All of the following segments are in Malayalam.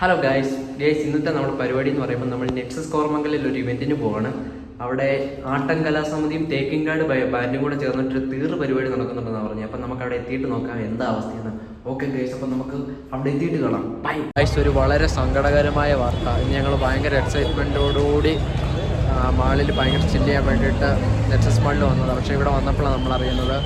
ഹലോ ഗായ്സ് ഗേസ് ഇന്നത്തെ നമ്മുടെ പരിപാടി എന്ന് പറയുമ്പോൾ നമ്മൾ നെക്സസ് കോർമംഗലിൽ ഒരു ഇവന്റിന് പോവാണ്. അവിടെ ആട്ടം കലാസമിതിയും തേക്കിൻകാട് ബാൻഡും കൂടെ ചേർന്നിട്ട് തീർ പരിപാടി നടക്കുന്നുണ്ടെന്ന് പറഞ്ഞു അപ്പം നമുക്ക് അവിടെ എത്തിയിട്ട് നോക്കാം എന്താ അവസ്ഥയെന്ന്. ഓക്കെ ഗൈസ് അപ്പം നമുക്ക് അവിടെ എത്തിയിട്ട് കാണാം. ബൈ ഗൈസ് ഒരു വളരെ സങ്കടകരമായ വാർത്ത. ഞങ്ങൾ ഭയങ്കര എക്സൈറ്റ്മെന്റോടുകൂടി മാളിൽ ഭയങ്കര ചില്ല് ചെയ്യാൻ വേണ്ടിയിട്ട് നെക്സസ് മാളിൽ വന്നത് പക്ഷേ ഇവിടെ വന്നപ്പോഴാണ് നമ്മൾ അറിയുന്നത്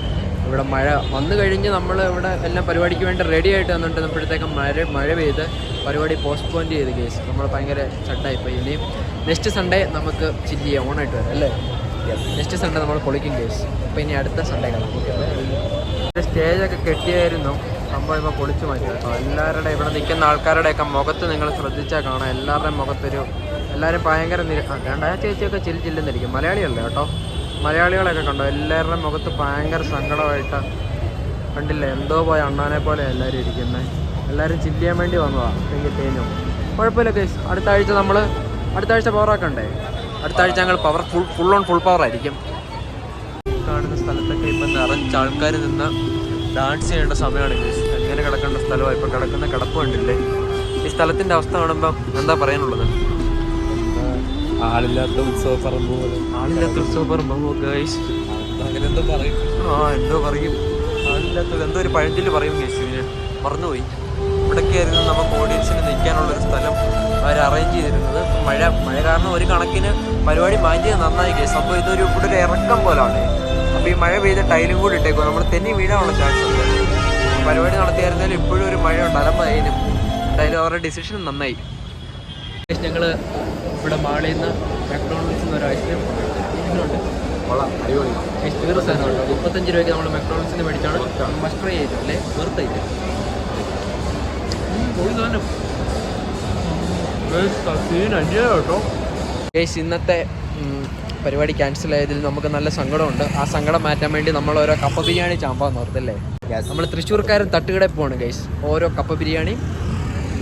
ഇവിടെ മഴ വന്നു കഴിഞ്ഞ് നമ്മൾ ഇവിടെ എല്ലാം പരിപാടിക്ക് വേണ്ടി റെഡി ആയിട്ട് വന്നിട്ടുന്നപ്പോഴത്തേക്കും മഴ മഴ പെയ്ത് പരിപാടി പോസ്റ്റ്പോൺ ചെയ്ത് കേസ് നമ്മൾ ഭയങ്കര ചട്ടായിപ്പോയി ഇനിയും നെക്സ്റ്റ് സൺഡേ നമുക്ക് ചില്ലി ചെയ്യാം ഓണായിട്ട് വരാം അല്ലേ? നെക്സ്റ്റ് സൺഡേ നമ്മൾ പൊളിക്കും കേസ് അപ്പോൾ ഇനി അടുത്ത സൺഡേ കാണാം സ്റ്റേജൊക്കെ കെട്ടിയായിരുന്നു. സംഭവം ഇപ്പോൾ പൊളിച്ചു മാറ്റി. കേട്ടോ എല്ലാവരുടെ ഇവിടെ നിൽക്കുന്ന ആൾക്കാരുടെയൊക്കെ മുഖത്ത് നിങ്ങൾ ശ്രദ്ധിച്ചാൽ കാണാം. എല്ലാവരുടെയും മുഖത്തൊരു എല്ലാവരും ഭയങ്കര നിര രണ്ടാഴ്ച ചേച്ചിയൊക്കെ ചില്ല് ചില്ലെന്നിരിക്കും. മലയാളിയല്ലേ കേട്ടോ? മലയാളികളൊക്കെ കണ്ടോ? എല്ലാവരുടെ മുഖത്ത് ഭയങ്കര സങ്കടമായിട്ട്. കണ്ടില്ല? എന്തോ പോയ അണ്ണാനെ പോലെ എല്ലാവരും ഇരിക്കുന്നത് എല്ലാവരും ചില്ല് ചെയ്യാൻ വേണ്ടി വന്നതാണ് എനിക്ക് തേഞ്ഞു കുഴപ്പമില്ല കേസ് അടുത്ത ആഴ്ച നമ്മൾ അടുത്ത ആഴ്ച പവറാക്കണ്ടേ അടുത്ത ആഴ്ച ഞങ്ങൾ power full full on full power ആയിരിക്കും. കാണുന്ന സ്ഥലത്തൊക്കെ ഇപ്പം നിറച്ച് ആൾക്കാർ നിന്ന് ഡാൻസ് ചെയ്യേണ്ട സമയമാണ് കേസ് എങ്ങനെ കിടക്കേണ്ട സ്ഥലമാണ് ഇപ്പം കിടക്കുന്ന കിടപ്പ് കണ്ടില്ലേ? ഈ സ്ഥലത്തിന്റെ അവസ്ഥ കാണുമ്പം എന്താ പറയാനുള്ളത്? ആളില്ലാത്ത ഉത്സവ പറമ്പ് പോലെ. ആളില്ലാത്ത ഉത്സവ പറമ്പോ അങ്ങനെ എന്തോ പറയും. ആ എന്തോ പറയും. ആളില്ലാത്ത എന്തോ ഒരു പഴഞ്ചൊല്ല് പറയും ഇതിന് മറന്നുപോയി. ഇവിടൊക്കെയായിരുന്നു നമുക്ക് ഓഡിയൻസിന് നിൽക്കാനുള്ള ഒരു സ്ഥലം. അവർ അറേഞ്ച് ചെയ്തിരുന്നത്. മഴ മഴ കാരണം ഒരു കണക്കിന് പരിപാടി മാറ്റിയത് നന്നായി കേസ് അപ്പോൾ ഇതൊരു ഇവിടെ ഒരു ഇറക്കം പോലാണ്. അപ്പോൾ ഈ മഴ പെയ്ത ടൈലും കൂടി ഇട്ടേക്കും നമ്മൾ തെന്നി വീഴാനുള്ള ചാൻസ് ഉണ്ട്. പരിപാടി നടത്തിയായിരുന്നാലും ഇപ്പോഴും ഒരു മഴ ഉണ്ട്. അലമ്പായാലും എന്തായാലും അവരുടെ ഡിസിഷൻ നന്നായി. ഞങ്ങൾ ഇവിടെ മാളിൽ നിന്ന് മാക്ഡോണൾഡ്സിൽ നിന്ന് ഒരു ഐസ്ക്രീം ഉണ്ട് കൊള്ളാം അടിപൊളി. തീർച്ച സാധനമുണ്ട്. മുപ്പത്തഞ്ച് രൂപയ്ക്ക് നമ്മൾ മെക്ഡോണൾഡ്സിന് മേടിച്ചാണ്. മസ്റ്റ് ട്രൈ ചെയ്തു. അല്ലേ? വെറുതെ കേസ് ഇന്നത്തെ പരിപാടി ക്യാൻസൽ ആയതിൽ നമുക്ക് നല്ല സങ്കടമുണ്ട്. ആ സങ്കടം മാറ്റാൻ വേണ്ടി നമ്മൾ ഓരോ കപ്പ ബിരിയാണി ചാമ്പാന്ന് ഓർത്തല്ലേ നമ്മൾ തൃശ്ശൂർക്കാരൻ തട്ടുകടയിൽ പോകണം ഗൈസ് ഓരോ കപ്പ ബിരിയാണി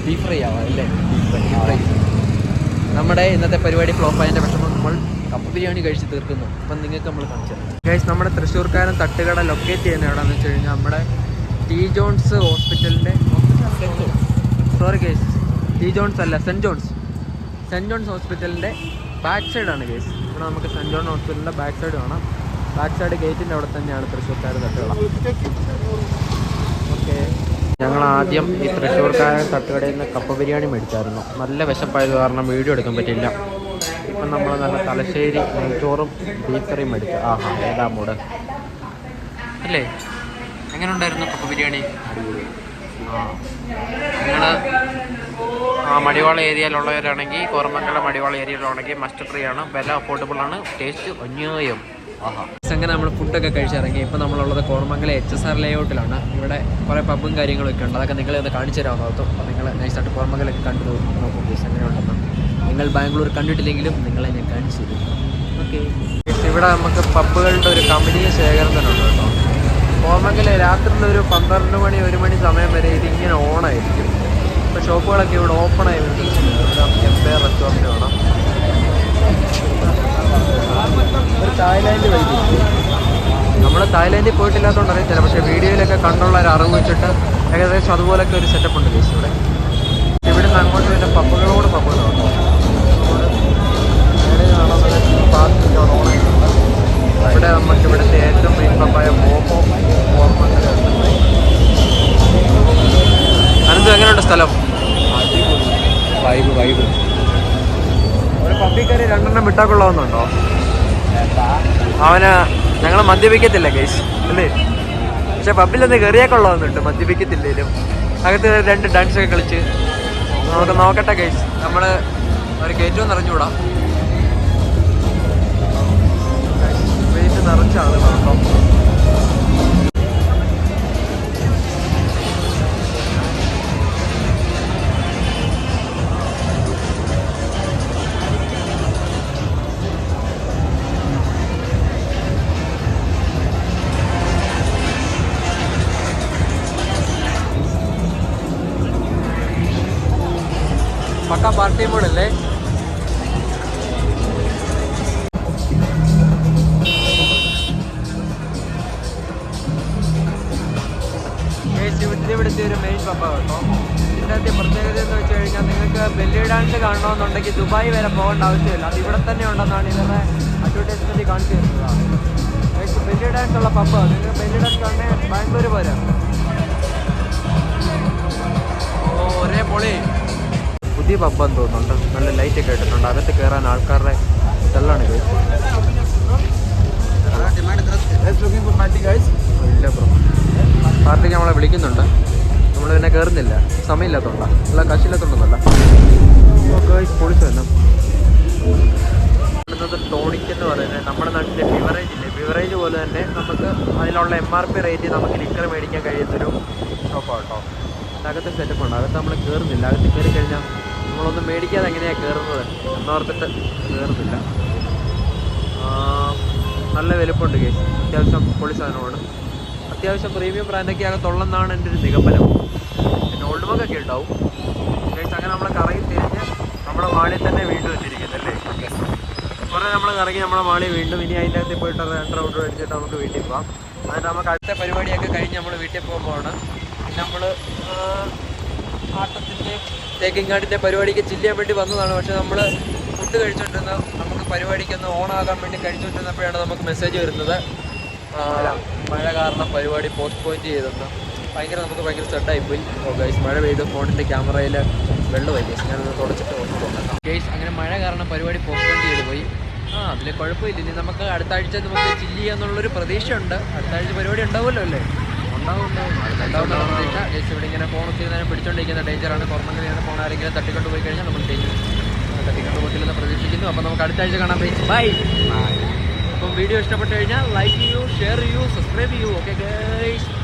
ബീഫ് ഫ്രൈ ആവാം അല്ലേ? ബീഫ് ഫ്രൈ നമ്മുടെ ഇന്നത്തെ പരിപാടി ഫ്ലോപ്പ് ആയതിന്റെ വിഷമം നമ്മൾ കപ്പ ബിരിയാണി കഴിച്ച് തീർക്കുന്നു. അപ്പം നിങ്ങൾക്ക് നമ്മൾ കാണിച്ചു ഗൈസ് നമ്മുടെ തൃശ്ശൂർക്കാരൻ തട്ടുകട ലൊക്കേറ്റ് ചെയ്യുന്ന എവിടെയാണെന്ന് വെച്ച് കഴിഞ്ഞാൽ നമ്മുടെ ടി ജോൺസ് ഹോസ്പിറ്റലിന്റെ സോറി ഗൈസ് ടി ജോൺസ് അല്ല സെന്റ് ജോൺസ് സെന്റ് ജോൺസ് ഹോസ്പിറ്റലിന്റെ ബാക്ക് സൈഡാണ് ഗൈസ് ഇവിടെ നമുക്ക് സെന്റ് ജോൺ ഹോസ്പിറ്റലിന്റെ ബാക്ക് സൈഡ് കാണാം. ബാക്ക് സൈഡ് ഗേറ്റിന്റെ അവിടെ തന്നെയാണ് തൃശ്ശൂർക്കാരൻ തട്ടുകട. ഓക്കെ ഞങ്ങൾ ആദ്യം ഈ തൃശ്ശൂർക്കാരൻ തട്ടുകടയിൽ നിന്ന് കപ്പ ബിരിയാണി മേടിച്ചായിരുന്നു. നല്ല വിശപ്പായത് കാരണം വീഡിയോ എടുക്കാൻ പറ്റില്ല ഇപ്പം നമ്മൾ നല്ല തലശ്ശേരി നെയ്ച്ചോറും ബീഫ് കറിയും മേടിച്ചു. ആഹാ ഏതാ മൂട് അല്ലേ? എങ്ങനെ ഉണ്ടായിരുന്നു കപ്പ ബിരിയാണി? ആ. നിങ്ങൾ ആ മടിവാള ഏരിയയിലുള്ളവരാണെങ്കിൽ കോർമംഗല മടിവാള ഏരിയയിലാണെങ്കിൽ മസ്റ്റ് ഫ്രീ ആണ്. വില അഫോർഡബിൾ ആണ്. ടേസ്റ്റ് അന്യായം അങ്ങനെ നമ്മൾ ഫുഡൊക്കെ കഴിച്ചിറങ്ങി. ഇപ്പോൾ നമ്മളുള്ളത് കോർമംഗലം എച്ച് എസ് ആർ ലേഔട്ടിലാണ് ഇവിടെ കുറേ പബ്ബും കാര്യങ്ങളൊക്കെ ഉണ്ട്. അതൊക്കെ നിങ്ങളെ ഒന്ന് കാണിച്ചു തരാമെന്ന് നോക്കും അപ്പോൾ നിങ്ങൾ നൈസായിട്ട് കോർമംഗലൊക്കെ കണ്ടു നോക്കും പ്ലീസ് എങ്ങനെയുണ്ടെന്ന് നിങ്ങൾ ബാംഗ്ലൂർ കണ്ടിട്ടില്ലെങ്കിലും നിങ്ങളെ ഞാൻ കാണിച്ചു തരും. ഓക്കെ ഇവിടെ നമുക്ക് പബ്ബുകളുടെ ഒരു കമ്പനി ഉണ്ട് കേട്ടോ. കോർമംഗല രാത്രി ഒരു പന്ത്രണ്ട് മണി ഒരു മണി സമയം വരെ ഇതിങ്ങനെ ഓണായിരിക്കും ഇപ്പോൾ ഷോപ്പുകളൊക്കെ ഇവിടെ ഓപ്പൺ ആയി എംപയർ റെസ്റ്റോറന്റ് വേണം. നമ്മൾ തായ്ലാൻഡിൽ പോയിട്ടില്ലാത്തതുകൊണ്ട് അറിയത്തില്ല. പക്ഷേ വീഡിയോയിലൊക്കെ കണ്ടുള്ള ഒരു അറിവ് വെച്ചിട്ട് ഏകദേശം അതുപോലൊക്കെ ഒരു സെറ്റപ്പ് ഉണ്ട് കേസ് ഇവിടെ. ഇവിടുന്ന് അങ്ങോട്ട് പിന്നെ പപ്പുകളോട് പബ്ബുകളുണ്ട് ഇവിടെ നമുക്ക് ഇവിടുത്തെ ഏറ്റവും മെയിൻ പപ്പായ മോമോ അനന്ത് എങ്ങനെയുണ്ട് സ്ഥലം? വൈബ് വൈബ് ഒരു പപ്പിക്കറി രണ്ടെണ്ണം വിട്ടാക്കൊള്ളാവുന്നുണ്ടോ അവന് ഞങ്ങൾ മദ്യപിക്കത്തില്ല കേസ് അല്ലേ? പക്ഷെ പബ്ബിലൊന്ന് കയറിയാൽ കൊള്ളാവുന്നുണ്ട് മദ്യപിക്കത്തില്ലേലും. അകത്ത് രണ്ട് ഡാൻസ് ഒക്കെ കളിച്ച്. നമുക്ക് നോക്കട്ടെ കേസ് നമ്മൾ ഒരു കയറ്റവും നിറഞ്ഞുകൂടാ പാർട്ടി മോഡല്ലേ ഇവിടുത്തെ ഇവിടുത്തെ ഒരു മെയിൻ പബ്ബ കേട്ടോ. ഇതിന്റെ പ്രത്യേകത എന്ന് വെച്ച് കഴിഞ്ഞാൽ നിങ്ങൾക്ക് ഡാൻസ് കാണണമെന്നുണ്ടെങ്കിൽ ദുബായ് വരെ പോകേണ്ട ആവശ്യമില്ല. അത് ഇവിടെ തന്നെ ഉണ്ടെന്നാണ് ഇവരുടെ അഡ്വർടൈസ്മെന്റ് കാണിച്ചു തരുന്നത് ബെല്ലി ഡാൻസ് ഉള്ള പബ്ബ് നിങ്ങൾ ബെല്ലി ഡാൻസ് കാണണേ ബാംഗ്ലൂർ പോരാ. ഓ ഒരേ പൊളി. പുതിയ പബ്ബെന്ന് തോന്നുന്നുണ്ട്. നല്ല ലൈറ്റ് ഒക്കെ ഇട്ടിട്ടുണ്ട്. അകത്ത് കയറാൻ ആൾക്കാരുടെ ഇതെല്ലാണ് ഇല്ല ബ്രോ പാർട്ടിക്ക് നമ്മളെ വിളിക്കുന്നുണ്ട്. നമ്മൾ പിന്നെ കയറുന്നില്ല സമയമില്ലാത്തോണ്ട. അല്ല കാശില്ലാത്തോണ്ടല്ല പൊളിച്ചു തന്നെ കാണുന്നത് ടോണിക് എന്ന് പറയുന്നത് നമ്മുടെ നാട്ടിലെ ബിവറേജ് ഇല്ലേ? ബിവറേജ് പോലെ തന്നെ നമുക്ക് അതിലുള്ള എം ആർ പി റേറ്റ് നമുക്ക് ലിക്കർ മേടിക്കാൻ കഴിയുന്നൊരു ഷോപ്പാണ് കേട്ടോ അകത്ത് സെറ്റപ്പ് ഉണ്ട് അകത്ത് നമ്മൾ കയറുന്നില്ല അകത്ത് കയറി കഴിഞ്ഞാൽ നമ്മളൊന്നും മേടിക്കാതെ എങ്ങനെയാണ് കയറുന്നത് എന്നോർത്തിട്ട് കയറുന്നില്ല നല്ല വലുപ്പമുണ്ട് കേസ്. അത്യാവശ്യം പൊളി സാധനമാണ്. അത്യാവശ്യം പ്രീമിയം ബ്രാൻഡൊക്കെ അകത്തുള്ളെന്നാണ് എന്റെ ഒരു നിഗമനം. പിന്നെ ഓൾഡ് മക്കൊക്കെ ഉണ്ടാവും. കേസ് അങ്ങനെ നമ്മൾ കറങ്ങി തിരിഞ്ഞ് നമ്മുടെ വാളിൽ തന്നെ വീണ്ടും വെച്ചിരിക്കുന്നത് അല്ലേ? കുറേ നമ്മൾ കറങ്ങി നമ്മുടെ വാളി വീണ്ടും ഇനി അതിന്റെ അകത്ത് പോയിട്ട് റൗണ്ട് അടിച്ചിട്ട് നമുക്ക് വീട്ടിൽ പോകാം. എന്നിട്ട് നമുക്ക് അടുത്ത പരിപാടിയൊക്കെ കഴിഞ്ഞ് നമ്മൾ വീട്ടിൽ പോകുമ്പോഴാണ്. നമ്മൾ ആട്ടത്തിന്റെ തേക്കിങ്ങാടിന്റെ പരിപാടിക്ക് ചില്ല് ചെയ്യാൻ വേണ്ടി വന്നതാണ്. പക്ഷേ നമ്മൾ ഫുഡ് കഴിച്ചുകൊണ്ടിരുന്ന നമുക്ക് പരിപാടിക്കൊന്ന് ഓണാകാൻ വേണ്ടി കഴിച്ചുകൊണ്ടിരുന്നപ്പോഴാണ് നമുക്ക് മെസ്സേജ് വരുന്നത്. മഴ കാരണം പരിപാടി പോസ്റ്റ് പോയിന്റ് ചെയ്തെന്ന് ഭയങ്കര നമുക്ക് ഭയങ്കര പോയി. ഓ ഗൈസ് മഴ പെയ്ത് ഫോണിന്റെ ക്യാമറയിൽ വെള്ളമായി ഗൈസ് ഞാനൊന്ന് തുടച്ചിട്ട് നോക്കാം ഗൈസ് അങ്ങനെ മഴ കാരണം പരിപാടി പോസ്റ്റ് ചെയ്ത് പോയി. ആ അതിൽ കുഴപ്പമില്ല. ഇനി നമുക്ക് അടുത്ത ആഴ്ച നമുക്ക് ചില്ല് ചെയ്യാന്നുള്ളൊരു പ്രതീക്ഷയുണ്ട്. അടുത്ത ആഴ്ച പരിപാടി ഉണ്ടാവുമല്ലോ അല്ലേ? ഗൈസ് ഇവിടെ ഇങ്ങനെ ഫോൺ ഒത്തിരി നേരം പിടിച്ചോണ്ടിരിക്കുന്ന ഡേഞ്ചറാണ് ഇങ്ങനെ ഫോൺ ആരെങ്കിലും തട്ടിക്കൊണ്ട് പോയി കഴിഞ്ഞാൽ നമ്മൾ ഡേഞ്ചർ തട്ടിക്കൊണ്ട് പോകത്തില്ലെന്ന് പ്രതീക്ഷിക്കുന്നു അപ്പോൾ നമുക്ക് അടുത്ത ആഴ്ച കാണാം ബൈ അപ്പം വീഡിയോ ഇഷ്ടപ്പെട്ട് കഴിഞ്ഞാൽ ലൈക്ക് ചെയ്യൂ ഷെയർ ചെയ്യൂ സബ്സ്ക്രൈബ് ചെയ്യൂ ഓക്കെ ഗൈസ്